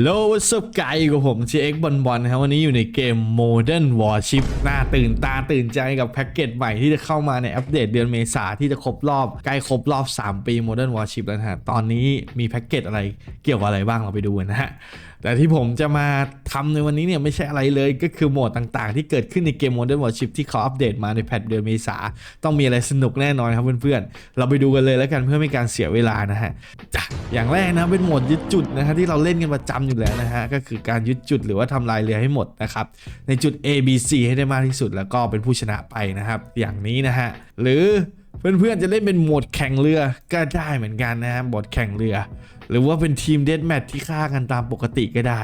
โลสบไกกับผมเจคบอลบอลนะครับวันนี้อยู่ในเกม Modern Warship น่าตื่นตาตื่นใจกับแพ็กเกจใหม่ที่จะเข้ามาในอัปเดตเดือนเมษาที่จะครบรอบ ใกล้ครบรอบ 3 ปี Modern Warship แล้วนะฮะตอนนี้มีแพ็กเกจอะไรเกี่ยวกับอะไรบ้างเราไปดูนะฮะแต่ที่ผมจะมาทำในวันนี้เนี่ยไม่ใช่อะไรเลยก็คือโหมดต่างๆ ที่เกิดขึ้นในเกม Modern Warship ที่เขาอัปเดตมาในแพทเดือนเมษาต้องมีอะไรสนุกแน่นอนครับเพื่อนๆ เราไปดูกันเลยแล้วกันเพื่อไม่การเสียเวลานะฮะจ้ะอย่างแรกนะเป็นโหมดยึดจุดนะฮะที่เราเล่นกันประจำอยู่แล้วนะฮะก็คือการยึดจุดหรือว่าทำลายเรือให้หมดนะครับในจุด A B C ให้ได้มากที่สุดแล้วก็เป็นผู้ชนะไปนะครับ อย่างนี้นะฮะหรือเพื่อนๆจะเล่นเป็นโหมดแข่งเรือก็ได้เหมือนกันนะฮะโหมดแข่งเรือ หรือว่าเป็นทีมเดดแมทที่ฆ่ากันตามปกติก็ได้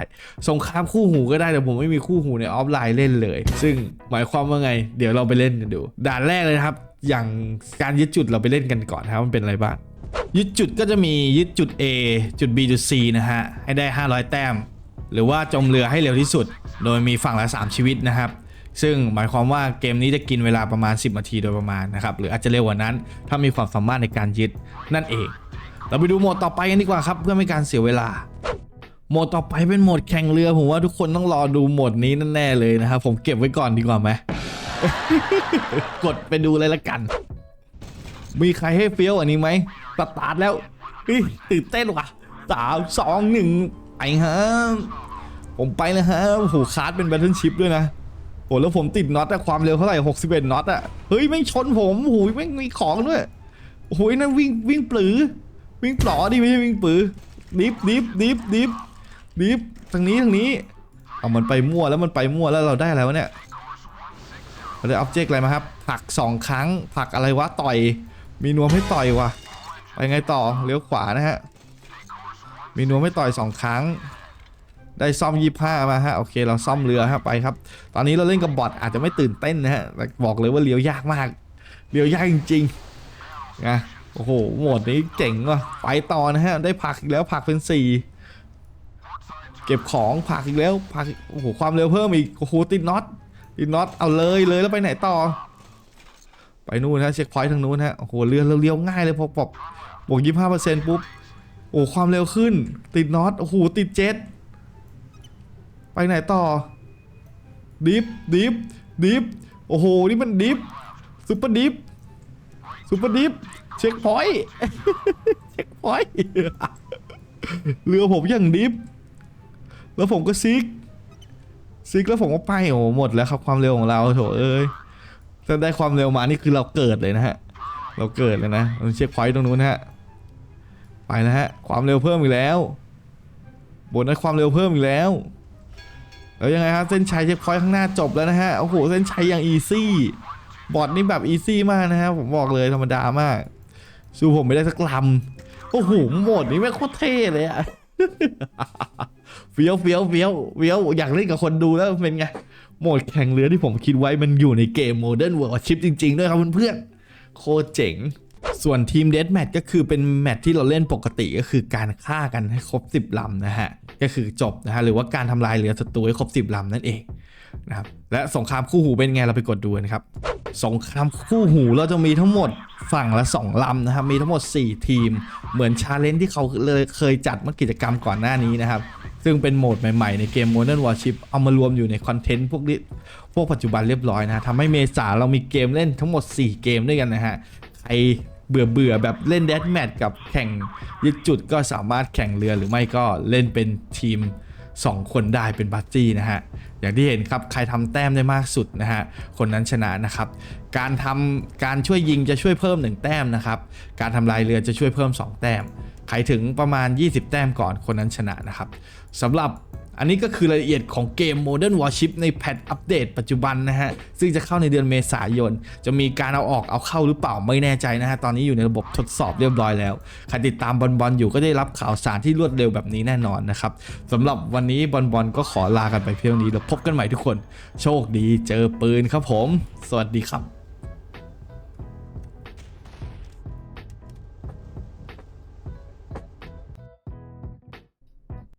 สงครามคู่หูก็ได้แต่ผมไม่มีคู่หูในออฟไลน์เล่นเลย ซึ่งหมายความว่าไง เดี๋ยวเราไปเล่นกันดู ด่านแรกเลยนะครับ อย่างการยึดจุดเราไปเล่นกันก่อนนะครับมันเป็นอะไรบ้าง ยึดจุดก็จะมียึดจุด A จุด B จุด C นะฮะ ให้ได้ 500 แต้ม หรือว่าจมเรือให้เร็วที่สุด โดยมีฝั่งละ 3 ชีวิตนะครับ ซึ่งหมายความว่าเกมนี้จะกินเวลาประมาณ 10 นาทีโดยประมาณนะครับ หรืออาจจะเร็วกว่านั้น ถ้ามีความสามารถในการยึดนั่นเอง เราไปดูโหมดต่อไปกันดีกว่าครับ เพื่อไม่การเสียเวลาโหมดต่อไปเป็นโหมดแข่งเรือผมว่าทุกคนต้องรอดูโหมดนี้แน่ๆเลยนะครับผมเก็บไว้ก่อนดีกว่าไหมกดไปดูเลยละกัน มีใครให้เฟี้ยวอันนี้ไหม สตาร์ทแล้วเฮ้ยตื่นเต้นว่ะสามสองหนึ่งไปฮะผมไปแล้วฮะโอ้โหคาร์ดเป็นแบทเทิลชิพด้วยนะโอ้แล้วผมติดน็อตอะความเร็วเท่าไหร่61น็อตอะเฮ้ยไม่ชนผมโอ้โหไม่มีของด้วยโอ้โหนั่นวิ่งวิ่งปลือ วิ่งปลอดิไม่ใช่วิ่งปลือดิฟดิฟดิฟดิฟดิฟทางนี้ทางนี้เอามันไปมั่วแล้วมันไปมั่วแล้วเราได้อะไรวะเนี่ยเราได้อ็อบเจกต์อะไรมาครับผลักสองครั้งผลักอะไรวะต่อย มีนวมให้ต่อยวะ ไปไงต่อเลี้ยวขวานะฮะ มีนัวไมให้ต่อยสองครั้ง ได้ซ่อมยี่ห้ามาฮะ โอเค เราซ่อมเรือฮะไปครับ ตอนนี้เราเล่นกับบอทอาจจะไม่ตื่นเต้นนะฮะแต่บอกเลยว่าเลี้ยวยากมากเลี้ยวยากจริงๆนะโอ้โหโหมดนี้เจ๋งว่ะไปต่อนะฮะ ได้ผักอีกแล้วผักเป็นสี่เก็บของผักอีกแล้วผักโอ้โหความเร็วเพิ่มอีกโอ้โหติดน็อตติดน็อตเอาเลยเลยแล้วไปไหนต่อ ไปนู่นฮะเช็คพอยต์ทางนู้นฮะโอ้โหเรือเลี้ยวง่ายเลยพอปรับ บวกยี่ห้าเปอร์เซ็นต์ปุ๊บ โอ้ ความเร็วขึ้น ติดน็อต โอ้โห ติดเจ็ตไปไหนต่อ ดิฟ ดิฟ ดิฟ โอ้โห นี่มันดิฟซุปเปอร์ดิฟซุปเปอร์ดิฟเช็คพอยต์เช็คพอยต์เรือผมอย่างดิฟ แล้วผมก็ซิก ซิกแล้วผมก็ไป โอ้โหหมดแล้วครับความเร็วของเราโถเอ้ยถ้าได้ความเร็วมานี่คือเราเกิดเลยนะฮะ เราเกิดเลยนะเราเช็คพอยต์ตรงนู้นนะฮะ ไปนะฮะ ความเร็วเพิ่มอีกแล้วบนนั้นความเร็วเพิ่มอีกแล้ว แล้วยังไงครับเส้นชัยเช็คพอยต์ข้างหน้าจบแล้วนะฮะ โอ้โห เส้นชัยอย่างอีซี่ บอดนี่แบบอีซี่มากนะฮะ ผมบอกเลยธรรมดามาก สู้ผมไม่ได้สักลำ โอ้โห โหมดนี้แม่โคตรเท่เลยอะเฟี้ยวเฟี้ยวเฟี้ยวเฟี้ยวอยากเล่นกับคนดูแล้วเป็นไง โหมดแข่งเรือที่ผมคิดไว้มันอยู่ในเกม Modern Warship จริง ๆ ด้วยครับเพื่อนๆโคตรเจ๋ง ส่วนทีมเด a แมทก็คือเป็นแมทที่เราเล่นปกติก็คือการฆ่ากันให้ครบ 10ลำนะฮะ ก็คือจบนะฮะ หรือว่าการทำลายเรือศัตรูให้ครบ 10ลำนั่นเองนะครับและสงครามคู่หูเป็นไงเราไปกดดูนะครับสงครามคู่หูเราจะมีทั้งหมดฝั่งละ 2 ลำนะครับ มีทั้งหมด 4 ทีม เหมือนชาเลนจ์ที่เขาเลยเคยจัดเมื่อกิจกรรมก่อนหน้านี้นะครับ ซึ่งเป็นโหมดใหม่ๆในเกม Modern Warship เอามารวมอยู่ในคอนเทนต์พวกนี้พวกปัจจุบันเรียบร้อยนะทำให้เมษาเรามีเกมเล่นทั้งหมด 4 เกมด้วยกันนะฮะใคร เบื่อเบื่อๆแบบเล่น d ด a แมทกับแข่งยึดจุดก็สามารถแข่งเรือหรือไม่ก็เล่นเป็นทีม 2 คนได้เป็นบัตจี้นะฮะ อย่างที่เห็นครับ ใครทำแต้มได้มากสุดนะฮะ คนนั้นชนะนะครับ การทำการช่วยยิงจะช่วยเพิ่ม 1 แต้มนะครับ การทำลายเรือจะช่วยเพิ่ม 2 แต้ม ใครถึงประมาณ 20 แต้มก่อนคนนั้นชนะนะครับสำหรับ อันนี้ก็คือรายละเอียดของเกม Modern Warship ในแพทอัปเดตปัจจุบันนะฮะ ซึ่งจะเข้าในเดือนเมษายน จะมีการเอาออกเอาเข้าหรือเปล่าไม่แน่ใจนะฮะ ตอนนี้อยู่ในระบบทดสอบเรียบร้อยแล้ว ใครติดตามบอลบอลอยู่ก็ได้รับข่าวสารที่รวดเร็วแบบนี้แน่นอนนะครับสำหรับวันนี้บอลบอลก็ขอลากันไปเพียงนี้แล้วพบกันใหม่ทุกคน โชคดีเจอปืนครับผม สวัสดีครับ